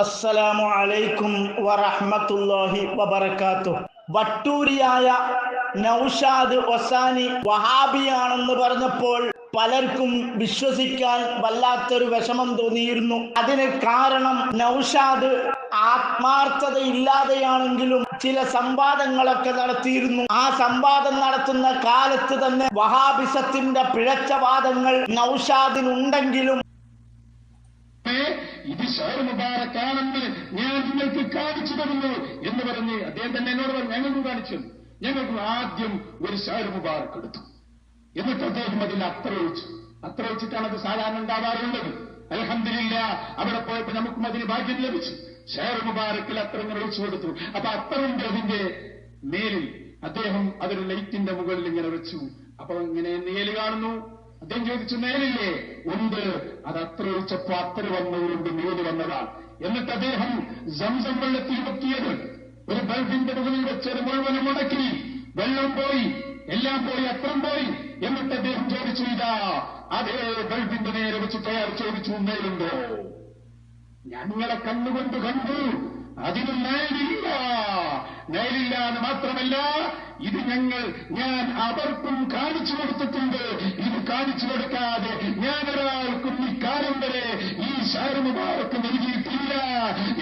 അസ്സലാമു അലൈക്കും വറഹ്മത്തുള്ളാഹി വബർക്കാത്തു വട്ടൂരിയായ നൗഷാദ് ഒസാനി വഹാബിയാണെന്ന് പറഞ്ഞപ്പോൾ പലർക്കും വിശ്വസിക്കാൻ വല്ലാത്തൊരു വിഷമം തോന്നിയിരുന്നു. അതിന് കാരണം നൗഷാദ് ആത്മാർത്ഥതയില്ലാതെയാണെങ്കിലും ചില സംവാദങ്ങളൊക്കെ നടത്തിയിരുന്നു. ആ സംവാദം നടത്തുന്ന കാലത്ത് തന്നെ വഹാബിസത്തിന്റെ പിഴച്ച വാദങ്ങൾ നൗഷാദിനുണ്ടെങ്കിലും ഇത് ഷാർ മുബാറക്കാണെന്ന് ഞാൻ നിങ്ങൾക്ക് കാണിച്ചു തരുന്നു എന്ന് പറഞ്ഞ് അദ്ദേഹം തന്നെ എന്നോട് പറഞ്ഞു ഞങ്ങൾക്ക് കാണിച്ചു. ഞങ്ങൾക്ക് ആദ്യം ഒരു ഷാർ മുബാറക്ക് എടുത്തു എന്നിട്ട് അദ്ദേഹം അതിൽ അത്ര ഒഴിച്ചു. അത്ര ഒഴിച്ചിട്ടാണ് അത് സാധാരണ ഉണ്ടാവാറുള്ളത്. അലഹമില്ല അവിടെ പോയപ്പോ നമുക്കും അതിന് ഭാഗ്യം ലഭിച്ചു. ഷെയർ മുബാറക്കിൽ അത്ര ഇങ്ങനെ ഒഴിച്ചു കൊടുത്തു. അപ്പൊ അത്രയുണ്ട് അതിന്റെ മേലിൽ. അദ്ദേഹം അതൊരു ലൈറ്റിന്റെ മുകളിൽ ഇങ്ങനെ വെച്ചു അപ്പൊ ഇങ്ങനെ നേൽ കാണുന്നു. അദ്ദേഹം ചോദിച്ചു മേലില്ലേ? ഉണ്ട്. അത് അത്ര ഒഴിച്ചപ്പോ അത്ര വന്നവരുണ്ട് നീതി വന്നതാണ്. എന്നിട്ട് അദ്ദേഹം സംസം വെള്ളത്തിൽ വെക്കിയത് ഒരു ബൾബിന്റെ മുകളിൽ വെച്ചത് മുഴുവനും മുടക്കി. വെള്ളം പോയി എല്ലാം പോയി അത്രം പോയി. എന്നിട്ട് അദ്ദേഹം ചോദിച്ചു ഇതാ അതേ ബൾബിന്റെ നേരെ വെച്ചിട്ട് അയാൾ ചോദിച്ചു നേരുണ്ടോ ഞങ്ങളെ കണ്ണുകൊണ്ട് കണ്ടു. അതിന് നേരില്ല നേരില്ല എന്ന് മാത്രമല്ല ഇത് ഞങ്ങൾ ഞാൻ അവർക്കും കാണിച്ചു കൊടുത്തിട്ടുണ്ട്. ഇത് കാണിച്ചു കൊടുക്കാതെ ഞാൻ ഒരാൾക്കും ഈ കാലം വരെ ഈ ശാരമുമാർക്ക് നൽകിയിട്ടില്ല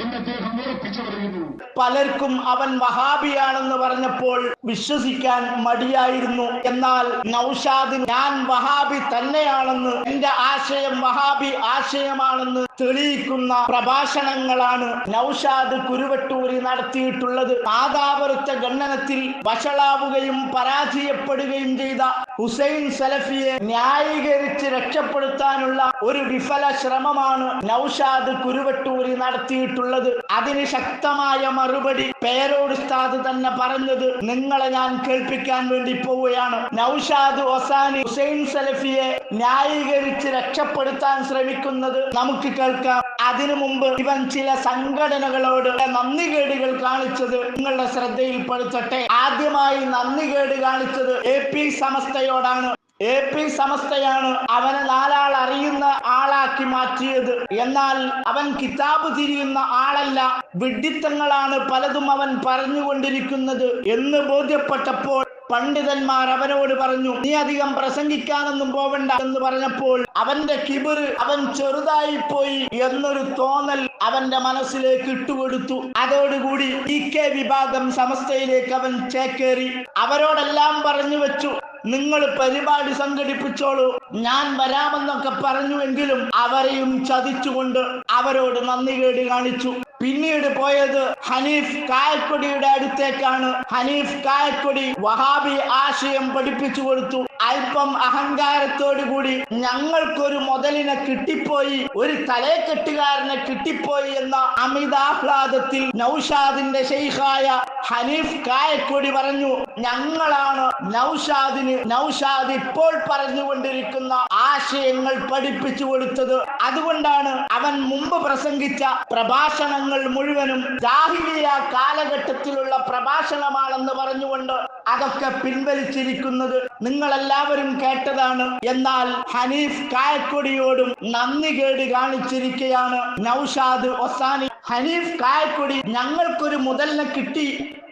എന്ന് അദ്ദേഹം ഉറപ്പിച്ചു പറയുന്നു. പലർക്കും അവൻ വഹാബിയാണെന്ന് പറഞ്ഞപ്പോൾ വിശ്വസിക്കാൻ മടിയായിരുന്നു. എന്നാൽ നൌഷാദിന് ഞാൻ വഹാബി തന്നെയാണെന്ന് എന്റെ ആശയം വഹാബി ആശയമാണെന്ന് തെളിയിക്കുന്ന പ്രഭാഷണങ്ങളാണ് നൌഷാദ് കുരുവട്ടൂരി നടത്തിയിട്ടുള്ളത്. ആദാപുരത്തെ ഗണ്ണനത്തിൽ വഷളാവുകയും പരാജയപ്പെടുകയും ചെയ്ത ഹുസൈൻ സലഫിയെ ന്യായീകരിച്ച് രക്ഷപ്പെടുത്താനുള്ള ഒരു വിഫല ശ്രമമാണ് നൌഷാദ് കുരുവട്ടൂരി നടത്തിയിട്ടുള്ളത്. അതിന് ശക്തമായ മറുപടി പേരോട് സ്ഥാത് തന്നെ പറഞ്ഞത് നിങ്ങളെ ഞാൻ കേൾപ്പിക്കാൻ വേണ്ടി പോവുകയാണ്. നൌഷാദ് ഒസാനി ഹുസൈൻ സലഫിയെ ന്യായീകരിച്ച് രക്ഷപ്പെടുത്താൻ ശ്രമിക്കുന്നത് നമുക്ക് കേൾക്കാം അതിനു മുമ്പ് ഇവൻ ചില സംഘടനകളോട് നന്ദികേടുകൾ കാണിച്ചത് നിങ്ങളുടെ ശ്രദ്ധയിൽപ്പെടുത്തട്ടെ. ആദ്യമായി നന്ദികേട് കാണിച്ചത് എ പി സമസ്തയോടാണ്. എ പി സമസ്തയാണ് അവനെ നാലാൾ അറിയുന്ന ആളാക്കി മാറ്റിയത്. എന്നാൽ അവൻ കിതാബ് തിരിയുന്ന ആളല്ല. വിഡിത്തങ്ങളാണ് പലതും അവൻ പറഞ്ഞുകൊണ്ടിരിക്കുന്നത് എന്ന് ബോധ്യപ്പെട്ടപ്പോൾ പണ്ഡിതന്മാർ അവനോട് പറഞ്ഞു നീ അധികം പ്രസംഗിക്കാനൊന്നും പോവണ്ട എന്ന് പറഞ്ഞപ്പോൾ അവന്റെ കിബിർ അവൻ ചെറുതായി പോയി എന്നൊരു തോന്നൽ അവന്റെ മനസ്സിലേക്ക് ഇട്ടുകൊടുത്തു. അതോടുകൂടി ഇ കെ വിഭാഗം സമസ്തയിലേക്ക് അവൻ ചേക്കേറി. അവരോടെല്ലാം പറഞ്ഞു വെച്ചു നിങ്ങൾ പരിപാടി സംഘടിപ്പിച്ചോളൂ ഞാൻ വരാമെന്നൊക്കെ പറഞ്ഞുവെങ്കിലും അവരെയും ചതിച്ചുകൊണ്ട് അവരോട് നന്ദി കേട് കാണിച്ചു. പിന്നീട് പോയത് ഹനീഫ് കായക്കൊടിയുടെ അടുത്തേക്കാണ്. ഹനീഫ് കായക്കൊടി വഹാബി ആശയം പഠിപ്പിച്ചു കൊടുത്തു. അല്പം അഹങ്കാരത്തോടു കൂടി ഞങ്ങൾക്കൊരു മുതലിനെ കിട്ടിപ്പോയി ഒരു തലേക്കെട്ടുകാരനെ കിട്ടിപ്പോയി എന്ന അമിതാഹ്ലാദത്തിൽ നൌഷാദിന്റെ ഷെയ്ഖായ ഹനീഫ് കായക്കൊടി പറഞ്ഞു ഞങ്ങളാണ് നൌഷാദിന് നൌഷാദ് ഇപ്പോൾ പറഞ്ഞുകൊണ്ടിരിക്കുന്ന ആശയങ്ങൾ പഠിപ്പിച്ചു കൊടുത്തത്. അതുകൊണ്ടാണ് അവൻ മുമ്പ് പ്രസംഗിച്ച പ്രഭാഷണങ്ങൾ മുഴുവനും ജാഹിലിയ കാലഘട്ടത്തിലുള്ള പ്രഭാഷണമാണെന്ന് പറഞ്ഞുകൊണ്ട് അതൊക്കെ പിൻവലിച്ചിരിക്കുന്നത് നിങ്ങളെല്ലാവരും കേട്ടതാണ്. എന്നാൽ ഹനീഫ് കായക്കൊടിയോടും നന്ദി കേട് കാണിച്ചിരിക്കുകയാണ് നൌഷാദ് ഒസാനി ഹനീഫ് കായക്കൊടി ഞങ്ങൾക്കൊരു മുതലിനെ കിട്ടി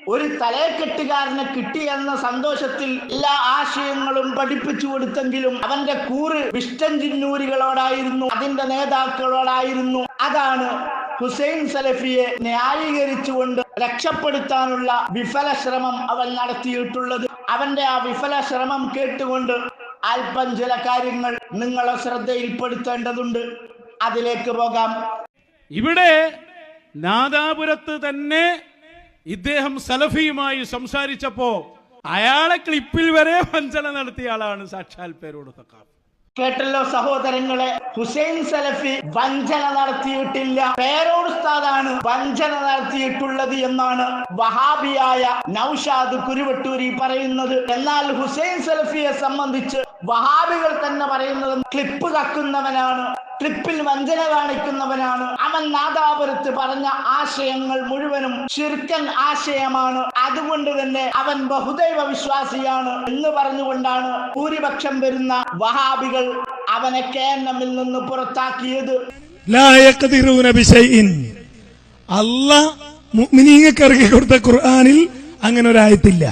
ഒരു തലയെക്കെട്ടുകാരനെ കിട്ടി എന്ന സന്തോഷത്തിൽ എല്ലാ ആശയങ്ങളും പഠിപ്പിച്ചു കൊടുത്തെങ്കിലും അവന്റെ കൂറ് വിഷ്ടൻ ചിന്നൂരികളോടായിരുന്നു അതിന്റെ നേതാക്കളോടായിരുന്നു. അതാണ് ഹുസൈൻ സലഫിയെ ന്യായീകരിച്ചുകൊണ്ട് രക്ഷപ്പെടുത്താനുള്ള വിഫല ശ്രമം അവൻ നടത്തിയിട്ടുള്ളത്. അവന്റെ ആ വിഫല ശ്രമം കേട്ടുകൊണ്ട് അല്പം ചില കാര്യങ്ങൾ നിങ്ങളെ ശ്രദ്ധയിൽപ്പെടുത്തേണ്ടതുണ്ട്. അതിലേക്ക് പോകാം. ഇവിടെ നാദാപുരത്ത് തന്നെ ഇദ്ദേഹം സലഫിയുമായി സംസാരിച്ചപ്പോ അയാളെ ക്ലിപ്പിൽ വരെ വഞ്ചന നടത്തിയ ആളാണ് സാക്ഷാൽ പേരോട് കേട്ടല്ലോ സഹോദരങ്ങളെ ഹുസൈൻ സലഫി വഞ്ചന നടത്തിയിട്ടില്ല. പേരോടുസ്താദാണ് വഞ്ചന നടത്തിയിട്ടുള്ളത് എന്നാണ് വഹാബിയായ നൌഷാദ് കുരുവട്ടൂരി പറയുന്നത്. എന്നാൽ ഹുസൈൻ സലഫിയെ സംബന്ധിച്ച് വഹാബികൾ തന്നെ പറയുന്നത് ക്ലിപ്പ് കക്കുന്നവനാണ് ക്ലിപ്പിൽ വഞ്ചന കാണിക്കുന്നവനാണ്. അവൻ നാദാപുരത്ത് പറഞ്ഞ ആശയങ്ങൾ മുഴുവനും ശിർക്കൻ ആശയമാണ്. അതുകൊണ്ട് തന്നെ അവൻ ബഹുദൈവ വിശ്വാസിയാണ് എന്ന് പറഞ്ഞുകൊണ്ടാണ് ഭൂരിപക്ഷം വരുന്ന വഹാബികൾ അവനെ നമ്മിൽ നിന്ന് പുറത്താക്കിയത്. അല്ല മുഅ്മിനീങ്ങൾക്ക് കൊടുത്ത ഖുർആനിൽ അങ്ങനെ ഒരായത്തില്ല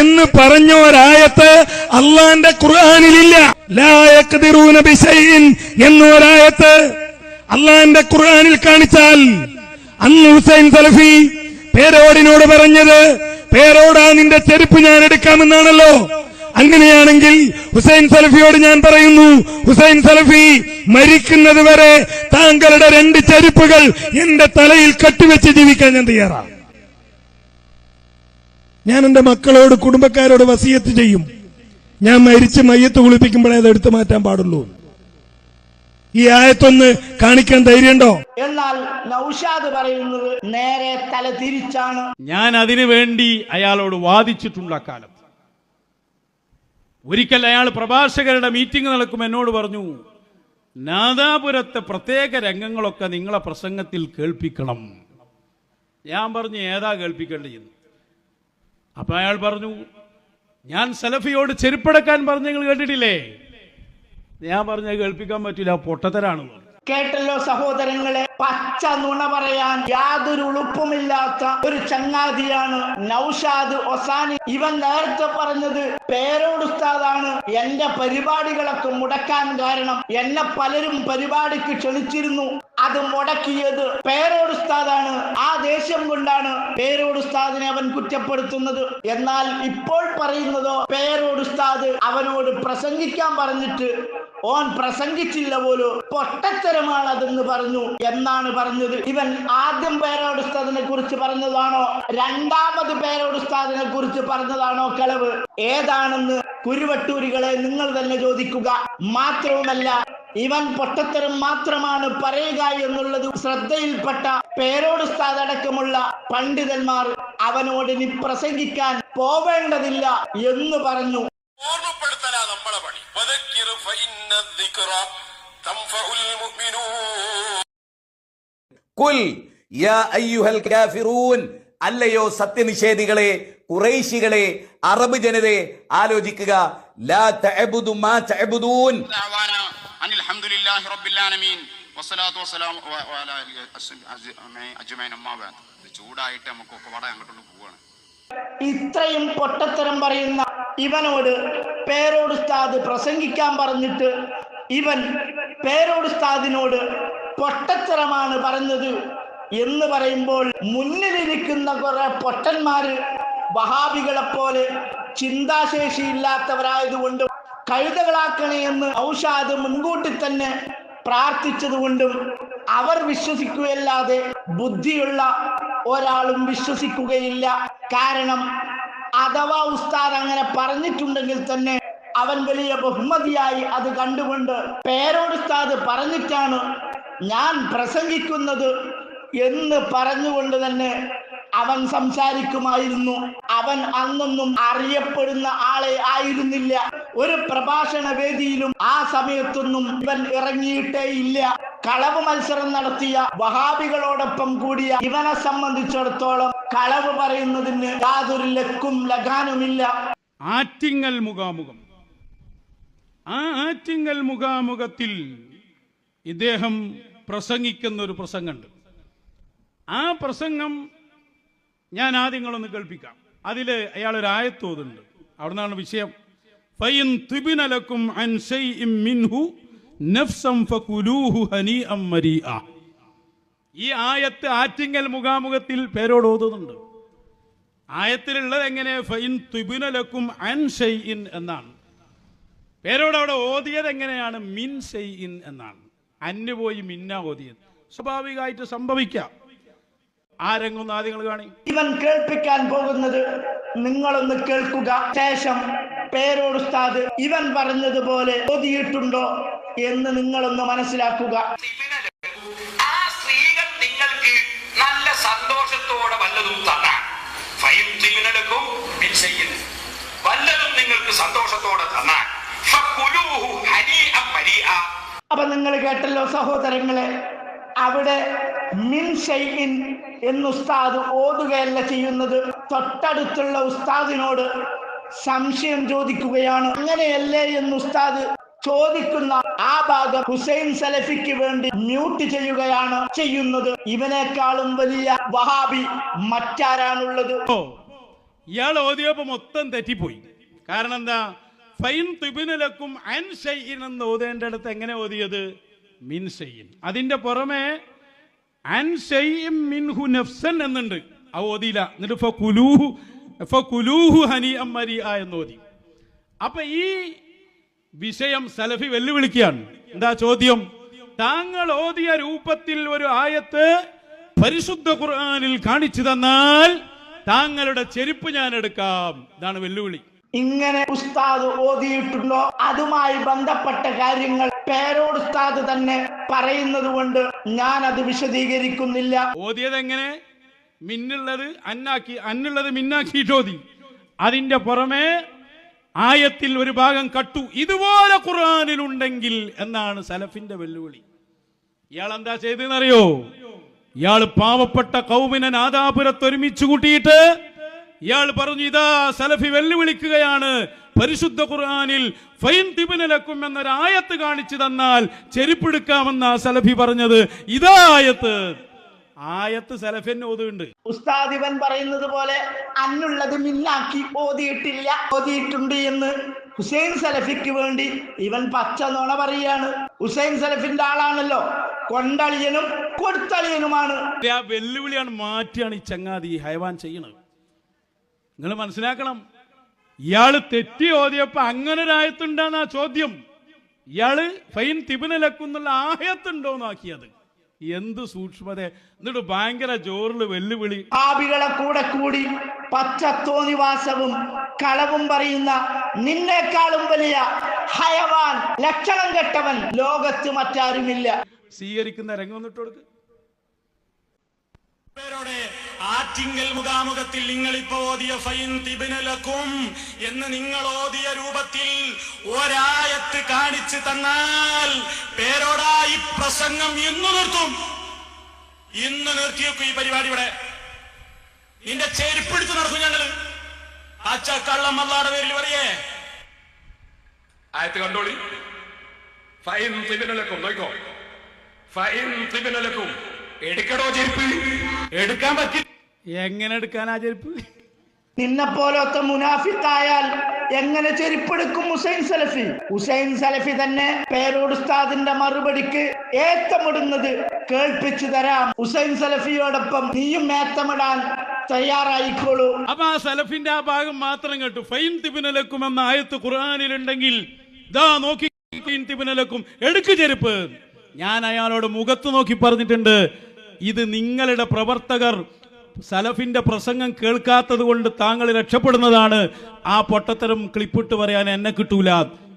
എന്ന് പറഞ്ഞ ഒരായത്ത് അള്ളാന്റെ ഖുർആാനിലില്ല. എന്ന ഒരായത്ത് അള്ളാന്റെ ഖുർആാനിൽ കാണിച്ചാൽ അന്ന് ഹുസൈൻ സലഫി പേരോടിനോട് പറഞ്ഞത് പേരോടാ നിന്റെ ചെരുപ്പ് ഞാൻ എടുക്കാമെന്നാണല്ലോ. അങ്ങനെയാണെങ്കിൽ ഹുസൈൻ സലഫിയോട് ഞാൻ പറയുന്നു ഹുസൈൻ സലഫി മരിക്കുന്നത് വരെ താങ്കളുടെ രണ്ട് ചെരുപ്പുകൾ എന്റെ തലയിൽ കെട്ടിവെച്ച് ജീവിക്കാൻ ഞാൻ തയ്യാറാണ്. ഞാൻ എന്റെ മക്കളോട് കുടുംബക്കാരോട് വസിയത്ത് ചെയ്യും. ഞാൻ മരിച്ച് മയ്യത്ത് കുളിപ്പിക്കുമ്പോഴേ അത് എടുത്തു മാറ്റാൻ പാടുള്ളൂ. ഈ ആയത്തൊന്ന് കാണിക്കാൻ ധൈര്യമുണ്ടോ? എന്നാൽ നൌഷാദ് പറയുന്നത് നേരെ തല തിരിച്ചാണ്. ഞാൻ അതിനു വേണ്ടി അയാളോട് വാദിച്ചിട്ടുണ്ട് അക്കാലത്ത് ഒരിക്കൽ അയാൾ പ്രഭാഷകരുടെ മീറ്റിംഗ് നടക്കും എന്നോട് പറഞ്ഞു നാദാപുരത്തെ പ്രത്യേക രംഗങ്ങളൊക്കെ നിങ്ങളെ പ്രസംഗത്തിൽ കേൾപ്പിക്കണം. ഞാൻ പറഞ്ഞു ഏതാ കേൾപ്പിക്കേണ്ടത്? അപ്പൊ അയാൾ പറഞ്ഞു ഞാൻ സലഫിയോട് ചെരുപ്പടക്കാൻ പറഞ്ഞു നിങ്ങൾ കേട്ടിട്ടില്ലേ? ഞാൻ പറഞ്ഞ കേൾപ്പിക്കാൻ പറ്റില്ല പറഞ്ഞു കേട്ടല്ലോ സഹോദരങ്ങളെ പച്ച നുണ പറയാൻ യാതൊരു ഉളുപ്പുമില്ലാത്ത ഒരു ചങ്ങാതിയാണ് നൌഷാദ് ഒസാനി. ഇവൻ നേരത്തെ പറഞ്ഞത് പേരോട് ഉസ്താദാണ്. എന്റെ പരിപാടികളൊക്കെ മുടക്കാൻ കാരണം എന്നെ പലരും പരിപാടിക്ക് ക്ഷണിച്ചിരുന്നു. അത് മുടക്കിയത് പേരോട് ഉസ്താദാണ്. ആ ദേഷ്യം കൊണ്ടാണ് പേരോട് ഉസ്താദിനെ അവൻ കുറ്റപ്പെടുത്തുന്നത്. എന്നാൽ ഇപ്പോൾ പറയുന്നതോ പേരോട് ഉസ്താദ് അവനോട് പ്രസംഗിക്കാൻ പറഞ്ഞിട്ട് ഓൻ പ്രസംഗിച്ചില്ല പോലും പൊട്ടത്തരമാണ് അതെന്ന് പറഞ്ഞു. എന്നാണ് പറഞ്ഞത്. ഇവൻ ആദ്യം പേരോട് ഉസ്താദിനെ കുറിച്ച് പറഞ്ഞതാണോ? രണ്ടാമത് പേരോട് ഉസ്താദിനെ കുറിച്ച് പറഞ്ഞതാണോ കളവ്? ഏതാണെന്ന് കുരുവട്ടൂരികളെ നിങ്ങൾ തന്നെ ചോദിക്കുക. മാത്രവുമല്ല ഇവൻ പൊട്ടത്തരം മാത്രമാണ് പറയുക എന്നുള്ളത് ശ്രദ്ധയിൽപ്പെട്ട പേരോട് സ്ഥാദടക്കമുള്ള പണ്ഡിതന്മാർ അവനോട് ഇനി പ്രസംഗിക്കാൻ പോവേണ്ടതില്ല എന്ന് പറഞ്ഞു. ഓർമ്മപ്പെടുത്തലാ നമ്മളെ പണി. കുൽ യാ കാഫിറൂൻ അല്ലയോ സത്യനിഷേധികളെ കുറേശികളെ അറബ് ജനതയെ ആലോചിക്കുക. ലാ തഅബുദു മാ തഅബുദൂൻ. റബ്ബിൽ ആലമീൻ ചൂടായിട്ട് നമുക്ക് ഒക്കെ അങ്ങോട്ടുള്ള പോവാണ്. ഇത്രയും പൊട്ടത്തരം പറയുന്ന ഇവനോട് പേരോട് ഉസ്താദ് പ്രസംഗിക്കാൻ പറഞ്ഞിട്ട് ഇവൻ പേരോട് ഉസ്താദിനോട് പൊട്ടത്തരമാണ് പറഞ്ഞത് എന്ന് പറയുമ്പോൾ മുന്നിലിരിക്കുന്ന കുറെ പൊട്ടന്മാര് വഹാബികളെ പോലെ ചിന്താശേഷി ഇല്ലാത്തവരായതുകൊണ്ട് കഴുതകളാക്കണേ എന്ന് ഔഷാദ് മുൻകൂട്ടി തന്നെ പ്രാർത്ഥിച്ചതുകൊണ്ടും അവർ വിശ്വസിക്കുകയല്ലാതെ ബുദ്ധിയുള്ള ഒരാളും വിശ്വസിക്കുകയില്ല. കാരണം അഥവാ ഉസ്താദ് അങ്ങനെ പറഞ്ഞിട്ടുണ്ടെങ്കിൽ തന്നെ അവൻ വലിയ ബഹുമതിയായി അത് കണ്ടുകൊണ്ട് പേരോട് ഉസ്താദ് പറഞ്ഞിട്ടാണ് ഞാൻ പ്രസംഗിക്കുന്നത് എന്ന് പറഞ്ഞുകൊണ്ട് തന്നെ അവൻ സംസാരിക്കുമായിരുന്നു. അവൻ അന്നൊന്നും അറിയപ്പെടുന്ന ആളെ ആയിരുന്നില്ല. ഒരു പ്രഭാഷണ വേദിയിലും ആ സമയത്തൊന്നും ഇവൻ ഇറങ്ങിയിട്ടേ ഇല്ല. കളവ് മത്സരം നടത്തിയ വഹാബികളോടൊപ്പം കൂടിയ ഇവനെ സംബന്ധിച്ചിടത്തോളം കളവ് പറയുന്നതിന് യാതൊരു ലക്കും ലഗാനുമില്ല ആറ്റിങ്ങൽ മുഖാമുഖം. ആ ആറ്റിങ്ങൽ മുഖാമുഖത്തിൽ ഇദ്ദേഹം പ്രസംഗിക്കുന്ന ഒരു പ്രസംഗമുണ്ട്. ആ പ്രസംഗം ഞാൻ ആദ്യം ഒന്ന് കേൾപ്പിക്കാം. അതിൽ അയാൾ ഒരു ആയത്തോതുണ്ട്. അവിടെ നിന്നാണ് വിഷയം ഫൈൻ തുബിനലക്കും അൻ ശൈഇം മിൻഹു നഫ്സം ഫകുലൂഹു ഹനീഅം മരീഅ. ഈ ആയത്ത് ആറ്റിങ്ങൽ മുഖാമുഖത്തിൽ പേരോട് ഓതുന്നുണ്ട്. ആയത്തിലുള്ളത് എങ്ങനെ? ഫൈൻ തുബിനലക്കും അൻ ഷൈഇൻ എന്നാണ്. പേരോട് അവിടെ ഓതിയത് എങ്ങനെയാണ്? മിൻ ഷൈഇൻ എന്നാണ്. അന്ന് പോയി മിന്ന ഓതിയത്. സ്വാഭാവികമായിട്ട് സംഭവിക്കാം. ആരെങ്കിലും ആദ്യങ്ങൾ കാണി. ഇവൻ കേൾപ്പിക്കാൻ പോകുന്നത് നിങ്ങളൊന്ന് കേൾക്കുക. ശേഷം പേരോട് ഉസ്താദ് ഇവൻ പറഞ്ഞതുപോലെ ഓതിയിട്ടുണ്ടോ എന്ന് നിങ്ങളൊന്ന് മനസ്സിലാക്കുക. ആ സ്ത്രീകൾ നിങ്ങൾക്ക് നല്ല സന്തോഷത്തോടെ വല്ലതും തന്നാൽ നിങ്ങൾ കേട്ടല്ലോ സഹോദരങ്ങളെ. അവിടെ മിൻ ഷൈഇൻ എന്ന് ഉസ്താദ് ഓതുകയല്ല ചെയ്യുന്നത്. തൊട്ടടുത്തുള്ള ഉസ്താദിനോട് സംശയം ചോദിക്കുകയാണ്. അങ്ങനെയല്ലേ എന്ന് ഉസ്താദ് ചോദിക്കുന്ന ആ ഭാഗം ഹുസൈൻ സലഫിക്ക് വേണ്ടി മ്യൂട്ട് ചെയ്യുകയാണ് ചെയ്യുന്നത്. ഇവനേക്കാളും വലിയ വഹാബി മറ്റാരാണുള്ളത്? ഇയാൾ ഓതിയപ്പോ മൊത്തം തെറ്റിപ്പോയി. കാരണം എന്താ? ഫൈൻ തുബിനലക്കും അൻ ഷൈൻ എങ്ങനെ ഓതിയത്? മിൻ അതിന്റെ പുറമെ അൻ മിൻഹു നഫ്സൻ എന്നുണ്ട്. ആ ഓതിയില്ല. എന്നിട്ട് എന്ന് ഓതി. അപ്പൊ ഈ വിഷയം സലഫി വെല്ലുവിളിക്കുകയാണ്. എന്താ ചോദ്യം? താങ്കൾ ഓതിയ രൂപത്തിൽ ഒരു ആയത്ത് പരിശുദ്ധ ഖുർആാനിൽ കാണിച്ചു തന്നാൽ താങ്കളുടെ ചെരുപ്പ് ഞാൻ എടുക്കാം. ഇതാണ് വെല്ലുവിളി. ഇങ്ങനെ ഉസ്താദ് ഓതിയിട്ടുണ്ടോ? അതുമായി ബന്ധപ്പെട്ട കാര്യങ്ങൾ പേരോട് ഉസ്താദ് തന്നെ പറയുന്നത് കൊണ്ട് ഞാൻ അത് വിശദീകരിക്കുന്നില്ല. ഓതിയത് എങ്ങനെ മിന്നുള്ളത് അന്നാക്കി അന്നുള്ളത് മിന്നാക്കിയിട്ട് ഓതി. അതിന്റെ പുറമേ ആയത്തിൽ ഒരു ഭാഗം കട്ടു. ഇതുപോലെ ഖുർആനിലുണ്ടെങ്കിൽ എന്നാണ് സലഫിന്റെ വെല്ലുവിളി. ഇയാൾ എന്താ ചെയ്തെന്നറിയോ ഇയാൾ പാവപ്പെട്ട കൗമിനെ നാദാപുരത്ത് ഒരുമിച്ച് കൂട്ടിയിട്ട് ഇയാൾ പറഞ്ഞു ഇതാ സലഫി വെല്ലുവിളിക്കുകയാണ്. പരിശുദ്ധ ഖുർആാനിൽ ഫൈൻ തിബിനലക്കും എന്നൊരായത്ത് കാണിച്ചു തന്നാൽ ചെരുപ്പെടുക്കാമെന്ന സലഫി പറഞ്ഞത്. ഇതാ ആയത്ത്. ആയത്ത് സലഫിന് ഓതുണ്ട് ഉസ്താദിവൻ പറയുന്നത് പോലെ അന്നുള്ളത് മിന്നാക്കി ഓതിയിട്ടില്ല. ഓതിയിട്ടുണ്ട് എന്ന് ഹുസൈൻ സലഫിക്ക് വേണ്ടി ഇവൻ പച്ച നോണ പറയാണ്. ഹുസൈൻ സലഫിന്റെ ആളാണല്ലോ. കൊണ്ടളിയനും കൊടുത്തളിയനുമാണ്. വെല്ലുവിളിയാണ് മാറ്റിയാണ് ഈ ചങ്ങാതി ഹൈവാൻ ചെയ്യണത്. നിങ്ങൾ മനസ്സിലാക്കണം. ഇയാൾ തെറ്റി ഓതിയപ്പോ അങ്ങനെ ഒരായത്തുണ്ടാന്ന് ആ ചോദ്യം. ഇയാൾ ഫൈൻ തിബിനലക്കുന്നുള്ള ആയത്തുണ്ടോന്നാക്കിയത് എന്ത് സൂക്ഷ്മത. എന്നിട്ട് ഭയങ്കര ജോറിൽ വെല്ലുവിളി. ആബികളെ കൂടെ കൂടി പച്ചത്തോനിവാസവും കളവും പറയുന്ന നിന്നേക്കാളും വലിയ ഹയവാൻ ലക്ഷണം കെട്ടവൻ ലോകത്ത് മറ്റാരുമില്ല. സ്വീകരിക്കുന്ന രംഗം ഒന്നിട്ട് കൊടുക്ക്. പേരോടെ ആറ്റിങ്കൽ മുഖാമുഖത്തിൽ ഇപ്പൊ ഓതിയ ഫൈൻ തിബിനലക്കും എന്ന് നിങ്ങൾ ഓതിയ രൂപത്തിൽ ഒരായത്ത് കാണിച്ചു തന്നാൽ പേരോടാ ഈ പ്രസംഗം ഇന്ന് നിർത്തും. ഇന്ന് നിർത്തിയേക്കും ഈ പരിപാടി ഇവിടെ. നിന്റെ ചെരുപ്പെടുത്ത് നടക്കും ഞങ്ങൾ. കള്ളം അല്ലാടെ പേരിൽ പറയേ. ആയത്ത് കണ്ടോളി. ഫൈൻ തിബിനലക്കും നോക്കോ. ഫൈൻ തിബിനലക്കും. എടുക്കടോ ചെരുപ്പ്. എടുക്കാൻ പറ്റില്ല എങ്ങനെ എടുക്കാൻ ആ ചെരുപ്പ്? നിന്നെ പോലത്തെ മുനാഫിക്കായാൽ എങ്ങനെ ചെരുപ്പെടുക്കും ഹുസൈൻ സലഫി? ഹുസൈൻ സലഫി തന്നെ പേരോട് ഉസ്താദിന്റെ മറുപടിക്ക് ഏത്തമിടുന്നത് കേൾപ്പിച്ചു തരാം. ഹുസൈൻ സലഫിയോടൊപ്പം നീയും ഏത്തമിടാൻ തയ്യാറായിക്കോളൂ. അപ്പൊ ആ സലഫിന്റെ ആ ഭാഗം മാത്രം കേട്ടു. ഫൈൻ തിബിനലക്കും എന്ന ആയത്ത് ഖുർആാനിലുണ്ടെങ്കിൽ ദാ നോക്കി ഫൈൻ തിബിനലക്കും. എടുക്ക് ചെരുപ്പ്. ഞാൻ അയാളോട് മുഖത്ത് നോക്കി പറഞ്ഞിട്ടുണ്ട്. ഇത് നിങ്ങളുടെ പ്രവർത്തകർ സലഫിന്റെ പ്രസംഗം കേൾക്കാത്തത് കൊണ്ട് താങ്കൾ രക്ഷപ്പെടുന്നതാണ്. ആ പൊട്ടത്തരം ക്ലിപ്പിട്ട് പറയാൻ എന്നെ കിട്ടൂല.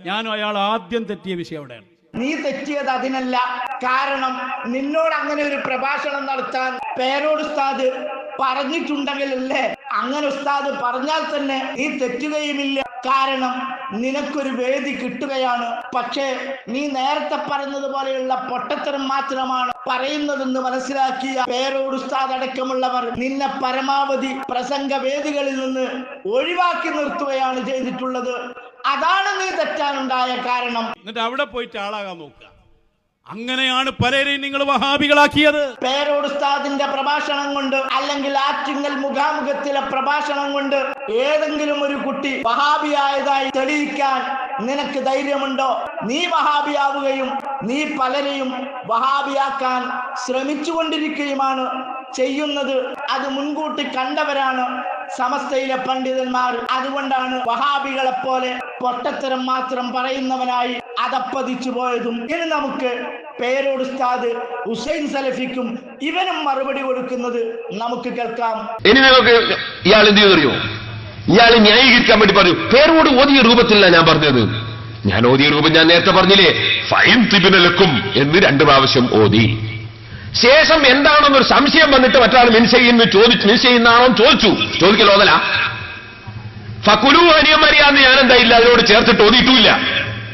ഞാനും അയാൾ ആദ്യം തെറ്റിയ വിഷയം അവിടെയാണ്. നീ തെറ്റിയത് അതിനല്ല. കാരണം നിന്നോട് അങ്ങനെ ഒരു പ്രഭാഷണം നടത്താൻ പേരോട് ഉസ്താദ് പറഞ്ഞിട്ടുണ്ടെങ്കിലല്ലേ അങ്ങനെ ഉസ്താദ് പറഞ്ഞാൽ തന്നെ നീ തെറ്റുകയുമില്ല. കാരണം നിനക്കൊരു വേദി കിട്ടുകയാണ്. പക്ഷേ നീ നേരത്തെ പറഞ്ഞതുപോലെയുള്ള പൊട്ടത്തരം മാത്രമാണ് പറയുന്നതെന്ന് മനസ്സിലാക്കിയ പേരോട് ഉസ്താദ് അടക്കമുള്ളവർ നിന്നെ പരമാവധി പ്രസംഗ വേദികളിൽ നിന്ന് ഒഴിവാക്കി നിർത്തുകയാണ് ചെയ്തിട്ടുള്ളത്. അതാണ് നീ തെറ്റാനുണ്ടായ കാരണം. എന്നിട്ട് അവിടെ പോയിട്ട് ആളാകാൻ നോക്കുക. അങ്ങനെയാണ് പലരെയും നിങ്ങൾ വഹാബികളാക്കിയത്. പേരോട് ഉസ്താദിന്റെ പ്രഭാഷണം കൊണ്ട് അല്ലെങ്കിൽ ആറ്റിങ്ങൽ മുഖാമുഖത്തിലെ പ്രഭാഷണം കൊണ്ട് ഏതെങ്കിലും ഒരു കുട്ടി വഹാബിയായതായി തെളിയിക്കാൻ നിനക്ക് ധൈര്യമുണ്ടോ? നീ വഹാബിയാവുകയും നീ പലരെയും വഹാബിയാക്കാൻ ശ്രമിച്ചുകൊണ്ടിരിക്കുകയുമാണ് ചെയ്യുന്നത്. അത് മുൻകൂട്ടി കണ്ടവരാണ് സമസ്തയിലെ പണ്ഡിതന്മാർ. അതുകൊണ്ടാണ് വഹാബികളെ പോലെ പൊട്ടത്തരം മാത്രം പറയുന്നവനായി അതപ്പതിച്ചു പോയതും ഇനി നമുക്ക് പേരോട് ഉസ്താദ് ഹുസൈൻ സലഫിക്കും ഇവനും മറുപടി കൊടുക്കുന്നത് നമുക്ക് കേൾക്കാം. ഇനി നിങ്ങൾക്ക് ഇയാൾ എന്ത് ചെയ്തറിയോ ഇയാൾ ന്യായീകരിക്കാൻ വേണ്ടി പറഞ്ഞു. പേരോട് ഓതിയ രൂപത്തിലല്ല ഞാൻ പറഞ്ഞത്. ഞാൻ ഓതിയ രൂപം ഞാൻ നേരത്തെ പറഞ്ഞില്ലേ? ഫൈൻ തിബിനലക്കും എന്ന് രണ്ടു പ്രാവശ്യം ഓതി. ശേഷം എന്താണെന്നൊരു സംശയം വന്നിട്ട് മറ്റാൾ മിൻസെയ്യുന്നു ചോദിച്ചു. മിൻസെയ്യുന്നാണോ ചോദിച്ചു. ചോദിക്കലോതല ഫക്കുലു അനിയന്മാരിയാന്ന് ഞാൻ എന്താ ഇല്ല അതിനോട് ചേർത്തിട്ട് ഓതിയിട്ടുമില്ല.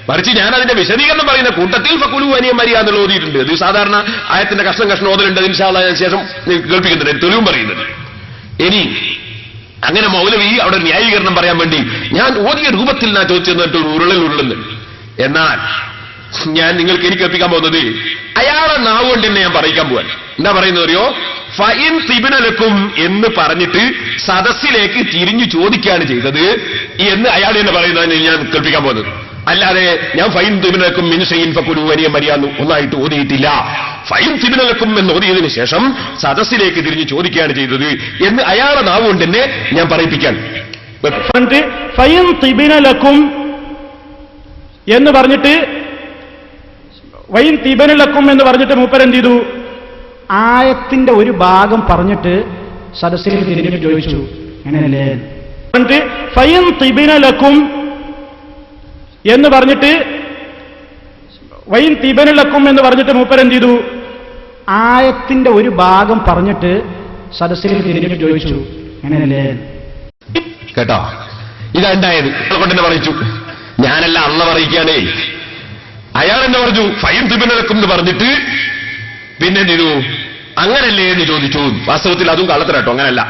മറിച്ച് ഞാൻ അതിന്റെ വിശദീകരണം പറയുന്ന കൂട്ടത്തിൽ ഫക്കുലു അനിയന്മാരിയ എന്നുള്ള ഓതിയിട്ടുണ്ട്. അത് സാധാരണ ആയത്തിന്റെ കഷ്ണം കഷ്ണം ഓതലുണ്ട്. അതിന് ഞാൻ ശേഷം കേൾപ്പിക്കുന്നുണ്ട്. തെളിവും പറയുന്നത് ഇനി അങ്ങനെ മൗലവി അവിടെ ന്യായീകരണം പറയാൻ വേണ്ടി ഞാൻ ഓതിയ രൂപത്തിൽ ഞാൻ ചോദിച്ചെന്നിട്ട് ഉരുളൽ ഉരുളുന്നു. എന്നാൽ ഞാൻ നിങ്ങൾക്ക് എനിക്ക് എത്തിക്കാൻ പോകുന്നത് അയാളെ നാവ് കൊണ്ട് തന്നെ ഞാൻ പറയിക്കാൻ പോവാൻ എന്താ പറയുന്നത് അറിയോ? ഫൈൻ തിബിനലക്കും എന്ന് പറഞ്ഞിട്ട് സദസ്സിലേക്ക് തിരിഞ്ഞു ചോദിക്കുകയാണ് ചെയ്തത് എന്ന് അയാൾ തന്നെ പറയുന്നതിന് ഞാൻ കേൾപ്പിക്കാൻ പോകുന്നത്. അല്ലാതെ ഞാൻ ഫൈൻ തിമിനക്കും മിൻഷയിൻ ഫക്കുരു വലിയ മര്യാദ ഒന്നായിട്ട് ഓതിയിട്ടില്ല. ഫൈൻ തിബിനലക്കും എന്ന് ഓതിയതിനു ശേഷം സദസ്സിലേക്ക് തിരിഞ്ഞ് ചോദിക്കുകയാണ് ചെയ്തത് എന്ന് അയാളെ നാവ് കൊണ്ട് തന്നെ ഞാൻ പറയിപ്പിക്കാൻ. എന്ന് പറഞ്ഞിട്ട് വൈൻ തിബനലക്കും എന്ന് പറഞ്ഞിട്ട് മൂപ്പൻ എന്ത് ചെയ്തു? ആയത്തിന്റെ ഒരു ഭാഗം പറഞ്ഞിട്ട് സദസ്സിലേക്ക് തിരിഞ്ഞിട്ട് ചോദിച്ചു. അങ്ങനെയല്ലേ ഫൈൻ തിബിനലക്കും എന്ന് പറഞ്ഞിട്ട് വൈൻ തിബനലക്കും എന്ന് പറഞ്ഞിട്ട് മൂപ്പർ എന്ത് ചെയ്തു? ആയത്തിന്റെ ഒരു ഭാഗം പറഞ്ഞിട്ട് സദസ്സിൽ തിരിഞ്ഞിട്ട് ചോദിച്ചു അങ്ങനെയല്ലേ കേട്ടോ ഇതാ ഉണ്ടായത് കൊണ്ട് തന്നെ പറയിച്ചു. ഞാനല്ല അള്ള പറയിക്കാനേ അയാൾ എന്നെ പറഞ്ഞു ഫൈൻ തിബിനക്കും എന്ന് പറഞ്ഞിട്ട് പിന്നെ എന്ത് ചെയ്തു? അങ്ങനല്ലേ എന്ന് ചോദിച്ചു. വാസ്തവത്തിൽ അതും കള്ളത്തരാട്ടോ അങ്ങനല്ല.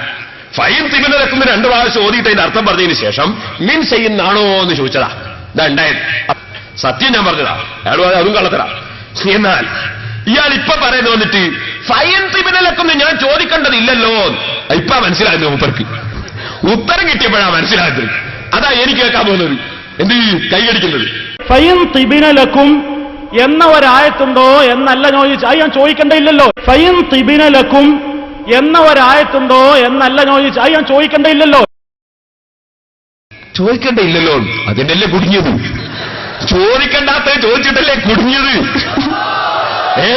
ഫൈൻ തിബിനക്കും രണ്ട് പ്രാവശ്യം ഓതിയിട്ട് അതിന്റെ അർത്ഥം പറഞ്ഞതിന് ശേഷം മീൻ ചെയ്യുന്നാണോ എന്ന് ചോദിച്ചതാ. ഇതാ ഉണ്ടായത്. സത്യം ഞാൻ പറഞ്ഞതാ. അയാൾ അതും കള്ളത്തരാ. എന്നാൽ ഇയാൾ ഇപ്പൊ പറയുന്നത് വന്നിട്ട് ഫൈൻ ട്രിബ്യൂണലൊക്കെ ഞാൻ ചോദിക്കേണ്ടതില്ലല്ലോ ഇപ്പ മനസ്സിലായിരുന്നു മൂപ്പർക്ക്. ഉത്തരം കിട്ടിയപ്പോഴാ മനസ്സിലായത്. അതാ എനിക്ക് കേൾക്കാൻ പോകുന്നത്. എന്ത് കൈയടിക്കുന്നത് ഫൈൻ ട്രിബ്യൂണലക്കും എന്ന ഒരായത്തുണ്ടോ എന്നല്ല ചോദിച്ചു അത് ഞാൻ ചോദിക്കേണ്ടയില്ലല്ലോ ഫൈൻ ട്രിബ്യൂണലക്കും എന്ന ഒരായത്തുണ്ടോ എന്നല്ല ചോദിച്ചു അത് ഞാൻ ചോദിക്കേണ്ടയില്ലല്ലോ ചോദിക്കണ്ടയില്ലല്ലോ. അതിനല്ലേ കുടുങ്ങിയത്? ചോദിക്കണ്ടാത്ത ചോദിച്ചിട്ടല്ലേ കുടുങ്ങിയത്? ഏ?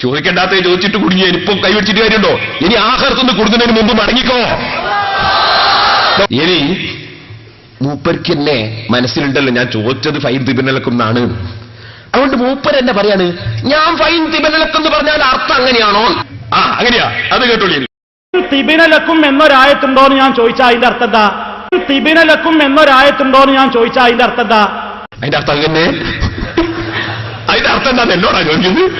ചോദിക്കണ്ടാത്ത ചോദിച്ചിട്ട് കുടുങ്ങിയ ഇപ്പൊ കൈവച്ചിട്ട് കാര്യമുണ്ടോ? ഇനി ആഹാരത്തൊന്ന് കൊടുക്കുന്നതിന് മുമ്പ് മടങ്ങിക്കോ. ഇനി മൂപ്പർക്ക് എന്നെ മനസ്സിലുണ്ടല്ലോ ഞാൻ ചോദിച്ചത് ഫൈൻ തിബിനലക്കുന്നാണ് അതുകൊണ്ട് മൂപ്പർ എന്നെ പറയാണ് ഞാൻ ഫൈൻ തിബിനലക്കെന്ന് പറഞ്ഞാൽ അർത്ഥം അങ്ങനെയാണോ? ആ അങ്ങനെയാ. അത് കേട്ടോളി. തിബിനലക്കും എന്നൊരായത്തുണ്ടോ എന്ന് ഞാൻ ചോദിച്ചാൽ അതിന്റെ അർത്ഥം എന്താ? തിബിനലക്കും എന്നൊരായത്തുണ്ടോ എന്ന് ഞാൻ ചോദിച്ചാൽ അതിന്റെ അർത്ഥം എന്താ? അതിന്റെ അർത്ഥം തന്നെ. അതിന്റെ അർത്ഥം എന്താ എന്നോടാ ചോദിക്കുന്നത്?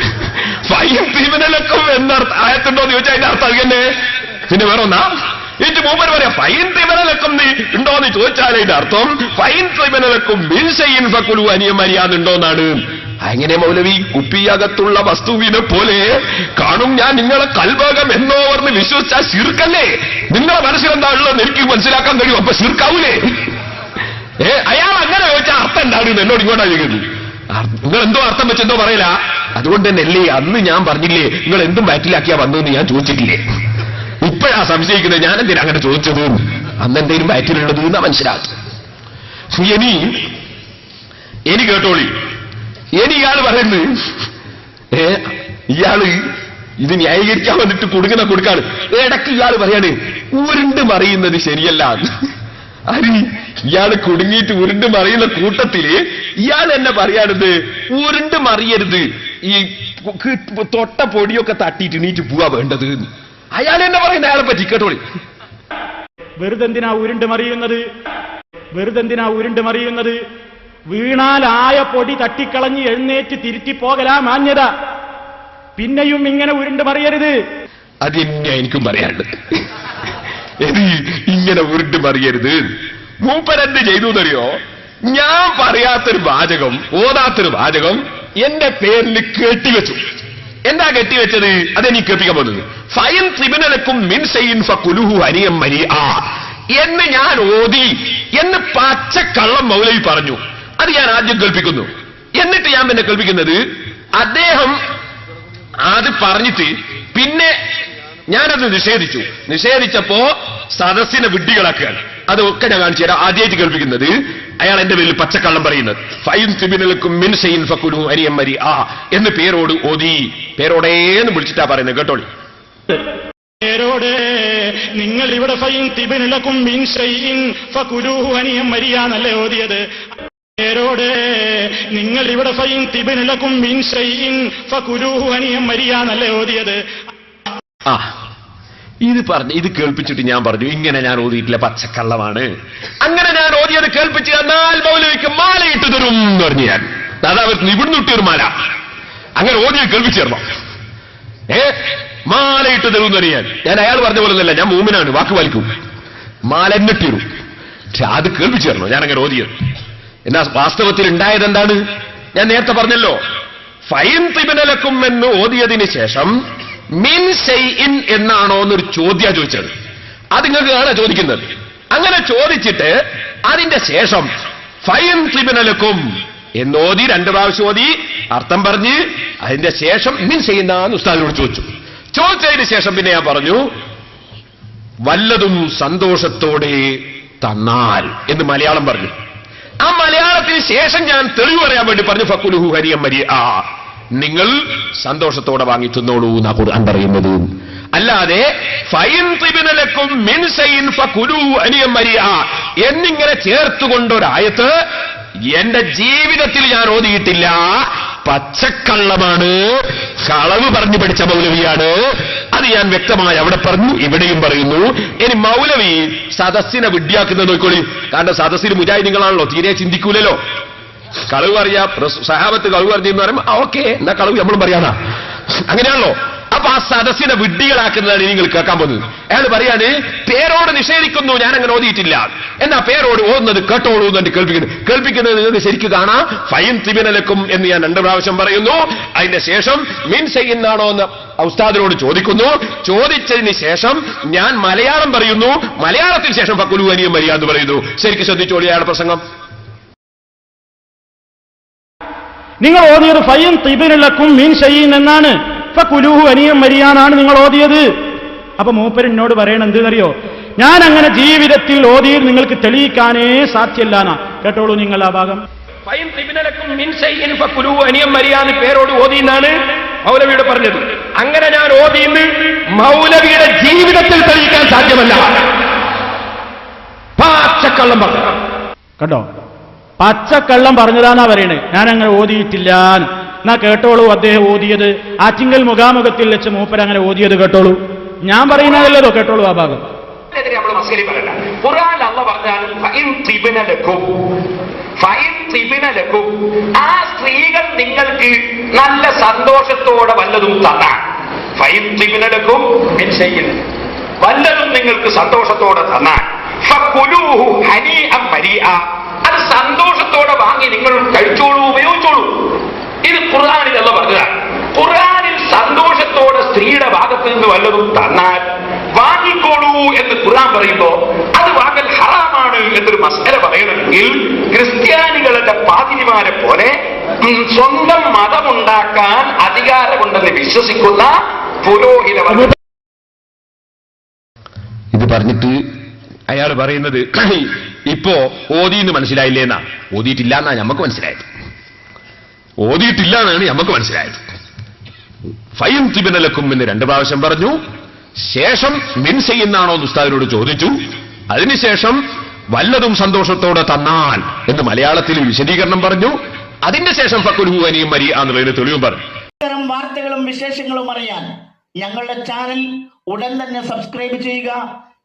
ഫൈൻ തിബിനലക്കും എന്നർത്ഥം ആയത്തുണ്ടോ എന്ന് ചോദിച്ചാൽ അതിന്റെ അർത്ഥം അത് തന്നെ. പിന്നെ വേറെ ഒന്നാ എന്നിട്ട് മൂപ്പർ പറയാം ഫൈൻ ട്രിബനലക്കും ഉണ്ടോ എന്ന് ചോദിച്ചാൽ അതിന്റെ അർത്ഥം. ഫൈൻ തിബനലക്കും മിൻസയിൻ ഫക്കുലു അനിയം എന്നാണ് അങ്ങനെ മൗലവി കുപ്പിയകത്തുള്ള വസ്തുവിനെ പോലെ കാണും ഞാൻ നിങ്ങളെ കൽഭാഗം എന്നോ പറഞ്ഞ് വിശ്വസിച്ചാൽ ശിർക്കല്ലേ? നിങ്ങളെ മനസ്സിലെന്താ ഉള്ളത് എനിക്ക് മനസ്സിലാക്കാൻ കഴിയും. അപ്പൊ ശിർക്കാവൂലേ? ഏ അയാൾ അങ്ങനെ ചോദിച്ചാൽ അർത്ഥം എന്താണ് എന്നോട് ഇങ്ങോട്ടാ ചോദിക്കുന്നത്. നിങ്ങൾ എന്തോ അർത്ഥം വെച്ചെന്തോ പറയില്ല അതുകൊണ്ട് തന്നെ അല്ലേ അന്ന് ഞാൻ പറഞ്ഞില്ലേ നിങ്ങൾ എന്തും ബാറ്റിലാക്കിയാ വന്നതെന്ന് ഞാൻ ചോദിച്ചിട്ടില്ലേ? ഇപ്പോഴാ സംശയിക്കുന്നത് ഞാൻ എന്തിനാ അങ്ങനെ ചോദിച്ചത്? അന്ന് എന്തെങ്കിലും വയറ്റിലുള്ളത് എന്നാ മനസ്സിലാക്കി. ഇനി ഇനി കേട്ടോളി. ഇനി ഇയാൾ പറയുന്നു ഏ ഇയാൾ ഇത് ന്യായീകരിക്കാൻ വന്നിട്ട് കൊടുക്കുന്ന കൊടുക്കാണ്. ഇടയ്ക്ക് ഇയാൾ പറയാണ് ഉരുണ്ട് മറിയുന്നത് ശരിയല്ല. അരി ഇയാൾ കുടുങ്ങിയിട്ട് ഉരുണ്ട് മറിയുന്ന കൂട്ടത്തിൽ ഇയാൾ എന്നെ പറയാണത് ഉരുണ്ട് മറിയരുത്. ഈ തൊട്ട പൊടിയൊക്കെ തട്ടിയിട്ട് നീറ്റ് പോവാ വേണ്ടത് അയാൾ എന്നെ പറയുന്ന അയാളെ പറ്റി കേട്ടോളി. വെറുതെന്തിനാ ഉരുണ്ട് മറിയുന്നത്? വെറുതെന്തിനാ ഉരുണ്ട് മറിയുന്നത്? വീണാൽ ആയ പൊടി തട്ടിക്കളഞ്ഞ് എഴുന്നേറ്റ് തിരുത്തി പോകലാ മാന്യത. പിന്നെയും ഇങ്ങനെ ഉരുണ്ട് മറിയരുത്. അത് എന്നെ എനിക്കും പറയാനുള്ളത് ഇത് ഇങ്ങനെ ഉരുണ്ട് മറിയരുത്. മൂപ്പരെന്ത് ചെയ്തു എന്നറിയോ ഞാൻ പറയാത്തൊരു വാചകം ഓതാത്തൊരു വാചകം എന്റെ പേരിൽ കെട്ടിവെച്ചു. എന്താ കെട്ടിവെച്ചത്? അതെനിക്ക് കേൾപ്പിക്കാൻ പോകുന്നത്. ഫയൻ ത്രിബിനലക്കും മിൻസൈൻ ഫുലുഹു അനിയം മരി ആ എന്ന് ഞാൻ ഓതി എന്ന് പച്ചക്കള്ളം മൗലവി പറഞ്ഞു. അത് ഞാൻ ആദ്യം കേൾപ്പിക്കുന്നു. എന്നിട്ട് ഞാൻ പിന്നെ കേൾപ്പിക്കുന്നത് അദ്ദേഹം അത് പറഞ്ഞിട്ട് പിന്നെ ഞാനത് നിഷേധിച്ചു. നിഷേധിച്ചപ്പോ സദസ്സിനെ വിഡ്ഢികളാക്കുകയാണ്. അതൊക്കെ ഞാൻ കാണിച്ചു തരാം. ആദ്യമായിട്ട് കേൾപ്പിക്കുന്നത് അയാൾ എന്റെ പേരിൽ പച്ചക്കള്ളം പറയുന്നത്. ഫൈൻ തിബിനലക്കും മിൻസൈൻ ഫക്കുലു അരിയം മരി. ആ എന്ന് പേരോട് ഓതി. പേരോടേന്ന് വിളിച്ചിട്ടാ പറയുന്നത്. കേട്ടോളി. പേരോടേ നിങ്ങൾ ഇവിടെ ഫൈൻ തിബിനിലക്കും മീൻഷൈൻ ഫകുലൂഹു അനിയം മരിയാന്നല്ലേ ഓതിയത്? പേരോട് നിങ്ങൾ ഇവിടെ ഫൈൻ തിബിനിലക്കും മീൻഷൈൻ ഫകുലൂഹു അനിയം മരിയാന്നല്ലേ ഓതിയത്? ആ ഇത് പറഞ്ഞു ഇത് കേൾപ്പിച്ചിട്ട് ഞാൻ പറഞ്ഞു ഇങ്ങനെ ഞാൻ ഓതിയിട്ടില്ല പച്ചക്കള്ളമാണ്. അങ്ങനെ ഞാൻ ഓതിയത് കേൾപ്പിച്ച് എന്നാൽ മൗലവിക്ക് മാലയിട്ട് തരും എന്ന് പറഞ്ഞു ഞാൻ. അതാ ഇവിടുന്ന് ഇട്ടൊരു മാല. അങ്ങനെ ഓതിയെ കേൾപ്പിച്ചു തരണം. ഏ മാലയിട്ട് തരും എന്ന് പറഞ്ഞു ഞാൻ. ഞാൻ അയാൾ പറഞ്ഞ പോലെ ഞാൻ മൂമിനാണ് വാക്ക് പാലിക്കും. മാല എന്നിട്ടിരും പക്ഷെ അത് കേൾപ്പിച്ചു തരണം ഞാൻ അങ്ങനെ ഓതിയത്. എന്നാ വാസ്തവത്തിൽ ഉണ്ടായത് എന്താണ്? ഞാൻ നേരത്തെ പറഞ്ഞല്ലോ. ഫൈൻ തിബിനലക്കും എന്ന് ഓതിയതിന് ശേഷം മിൻ ഷെയ്ഇൻ എന്നാണോ എന്നൊരു ചോദ്യ ചോദിച്ചത്. അത് നിങ്ങൾക്ക് കാണാൻ ചോദിക്കുന്നത്. അങ്ങനെ ചോദിച്ചിട്ട് അതിന്റെ ശേഷം ഫൈൻ ട്രിബ്യൂണലക്കും എന്നോതി രണ്ട് പ്രാവശ്യം ഓതി അർത്ഥം പറഞ്ഞ് അതിന്റെ ശേഷം മിൻ ചെയ്യുന്ന ഉസ്താദിനോട് ചോദിച്ചു. ചോദിച്ചതിന് ശേഷം പിന്നെ ഞാൻ പറഞ്ഞു വല്ലതും സന്തോഷത്തോടെ തന്നാൽ എന്ന് മലയാളം പറഞ്ഞു. ആ മലയാളത്തിന് ശേഷം ഞാൻ തെളിവ് പറയാൻ വേണ്ടി പറഞ്ഞു ഫക്കുലുഹു ഹരിയം മരി ആ. നിങ്ങൾ സന്തോഷത്തോടെ വാങ്ങി തിന്നോളൂ എന്നാ ഖുർആൻ പറയുന്നത്. അല്ലാതെ എന്നിങ്ങനെ ചേർത്തുകൊണ്ടൊരായത്ത് എന്റെ ജീവിതത്തിൽ ഞാൻ ഓതിയിട്ടില്ല. പച്ചക്കള്ളമാണ്. കളവ് പറഞ്ഞു പഠിച്ച മൗലവിയാണ്. അത് ഞാൻ വ്യക്തമായി അവിടെ പറഞ്ഞു ഇവിടെയും പറയുന്നു. ഇനി മൗലവി സദസ്സിനെ വിഡ്ഢിയാക്കുന്നത് നോക്കോളി കാരണം സദസ്സിൽ മുജാഹിദികളാണല്ലോ തീരെ ചിന്തിക്കൂലല്ലോ. കളവ് അറിയാ സഹാബത്ത് കളവ് പറഞ്ഞെന്ന് പറയുമ്പോൾ ഓക്കെ എന്നാ കളവ് നമ്മളും പറയാനാ. അങ്ങനെയാണല്ലോ. അപ്പൊ ആ സദസ്സിനെ വിഡ്ഢികളാക്കുന്നതാണ് നിങ്ങൾ കേൾക്കാൻ പോകുന്നത്. അയാൾ പറയാണ് പേരോട് നിഷേധിക്കുന്നു ഞാൻ അങ്ങനെ ഓതിയിട്ടില്ല. എന്നാ പേരോട് ഓതുന്നത് കേട്ടോളൂ എന്ന് കേൾപ്പിക്കുന്നു. കേൾപ്പിക്കുന്നത് നിങ്ങൾക്ക് ശരിക്കും കാണാം. ഫൈൻ തിബിനലക്കും എന്ന് ഞാൻ രണ്ട് പ്രാവശ്യം പറയുന്നു. അതിന്റെ ശേഷം മീൻ ചെയ്യുന്നാണോ എന്ന് ഉസ്താദിനോട് ചോദിക്കുന്നു. ചോദിച്ചതിന് ശേഷം ഞാൻ മലയാളം പറയുന്നു. മലയാളത്തിന് ശേഷം ഫക്കുലു അനിയും മരിയ എന്ന് പറയുന്നു. ശരിക്കും ശ്രദ്ധിച്ചോളി അയാളുടെ പ്രസംഗം. നിങ്ങൾ ഓതിയത് ഫയ്യം തിബിനുലക്കും മീൻ ഷയ്യീൻ എന്നാണ്. കുലൂഹു അനിയം മരിയാനാണ് നിങ്ങൾ ഓതിയത്. അപ്പൊ മൂപ്പരനോട് പറയണ എന്തെന്നറിയോ? ഞാൻ അങ്ങനെ ജീവിതത്തിൽ ഓതിയിൽ നിങ്ങൾക്ക് തെളിയിക്കാനേ സാധ്യല്ലാനാ കേട്ടോളൂ നിങ്ങൾ ആ ഭാഗം. ഫൈൻ തിബിനലക്കും മിൻ ഷൈഇൻ ഫകുലു അനിയം മരിയാന്ന് പേരോട് ഓതി എന്നാണ് മൗലവിയോട് പറഞ്ഞത്. അങ്ങനെ ഞാൻ ഓതിന്ന് മൗലവിയുടെ ജീവിതത്തിൽ തെളിയിക്കാൻ സാധ്യമല്ല. പാച്ചക്കള്ളം പറഞ്ഞു. കേട്ടോ പച്ചക്കള്ളം പറഞ്ഞതാന്നാ പറയണേ. ഞാൻ അങ്ങനെ ഓതിയിട്ടില്ല എന്നാ കേട്ടോളൂ അദ്ദേഹം ഓതിയത്. ആറ്റിങ്കൽ മുഖാമുഖത്തിൽ വെച്ച് മൂപ്പർ അങ്ങനെ ഓതിയത് കേട്ടോളൂ. ഞാൻ പറയുന്നതല്ലോ കേട്ടോളൂ ആ ഭാഗം. ആ സ്ത്രീകൾ നിങ്ങൾക്ക് നല്ല സന്തോഷത്തോടെ വല്ലതും തന്നാൽ ഫൈൻ തിബിനലക്കും മിൻ വല്ലതും നിങ്ങൾക്ക് സന്തോഷത്തോടെ തന്നാൽ ഹനി അത് സന്തോഷത്തോടെ വാങ്ങി നിങ്ങൾ കഴിച്ചോളൂ ഉപയോഗിച്ചോളൂ. ഇത് ഖുർആനിൽ അല്ല പറഞ്ഞതാണ്. ഖുർആാനിൽ സന്തോഷത്തോടെ സ്ത്രീയുടെ ഭാഗത്ത് നിന്ന് വല്ലതും തന്നാൽ വാങ്ങിക്കോളൂ എന്ന് ഖുർആൻ പറയുമ്പോ അത് വാങ്ങൽ ഹറാമാണ് എന്നൊരു മസല പറയണമെങ്കിൽ ക്രിസ്ത്യാനികളുടെ പാതിരിമാരെ പോലെ സ്വന്തം മതമുണ്ടാക്കാൻ അധികാരമുണ്ടെന്ന് വിശ്വസിക്കുന്ന പുരോഹിത ഇത് പറഞ്ഞിട്ട് അയാൾ പറയുന്നത് ഇപ്പോ ഓതി എന്ന് മനസ്സിലായില്ലേ എന്നാ? ഓതിയിട്ടില്ല എന്നാ നമുക്ക് മനസ്സിലായത്. ഓതിയിട്ടില്ല എന്നാണ് നമുക്ക് മനസ്സിലായത്. ഫൈൻ തിബിനലക്കും എന്ന് രണ്ട് പ്രാവശ്യം പറഞ്ഞു. ശേഷം മിൻ ചെയ്യുന്നാണോ എന്ന് ഉസ്താദിനോട് ചോദിച്ചു. അതിനുശേഷം വല്ലതും സന്തോഷത്തോടെ തന്നാൽ എന്ന് മലയാളത്തിൽ വിശദീകരണം പറഞ്ഞു. അതിന്റെ ശേഷം ഫക്കുൽഹു അനിയും മരി എന്നുള്ളതിന് തെളിവും പറഞ്ഞു. ഇത്തരം വാർത്തകളും വിശേഷങ്ങളും അറിയാൻ ഞങ്ങളുടെ ചാനൽ ഉടൻ തന്നെ സബ്സ്ക്രൈബ് ചെയ്യുക.